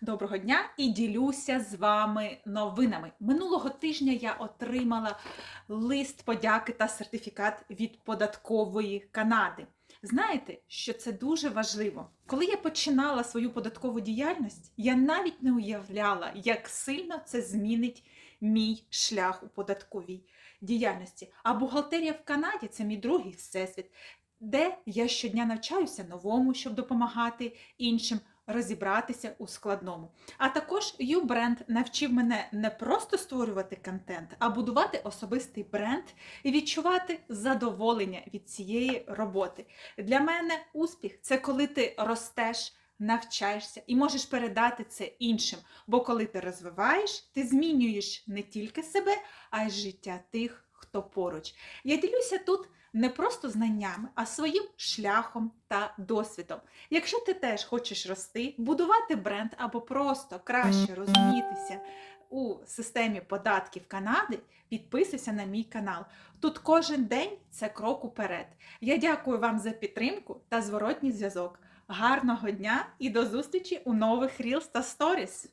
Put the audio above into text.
Доброго дня і ділюся з вами новинами. Минулого тижня я отримала лист подяки та сертифікат від податкової Канади. Знаєте, що це дуже важливо. Коли я починала свою податкову діяльність, я навіть не уявляла, як сильно це змінить мій шлях у податковій діяльності. А бухгалтерія в Канаді це мій другий всесвіт, де я щодня навчаюся новому, щоб допомагати іншим розібратися у складному. А також YouBrand навчив мене не просто створювати контент, а будувати особистий бренд і відчувати задоволення від цієї роботи. Для мене успіх це коли ти ростеш. Навчаєшся і можеш передати це іншим. Бо коли ти розвиваєш, ти змінюєш не тільки себе, а й життя тих, хто поруч. Я ділюся тут не просто знаннями, а своїм шляхом та досвідом. Якщо ти теж хочеш рости, будувати бренд або просто краще розумітися у системі податків Канади, підписуйся на мій канал. Тут кожен день це крок уперед. Я дякую вам за підтримку та зворотній зв'язок. Гарного дня і до зустрічі у нових Reels та Stories!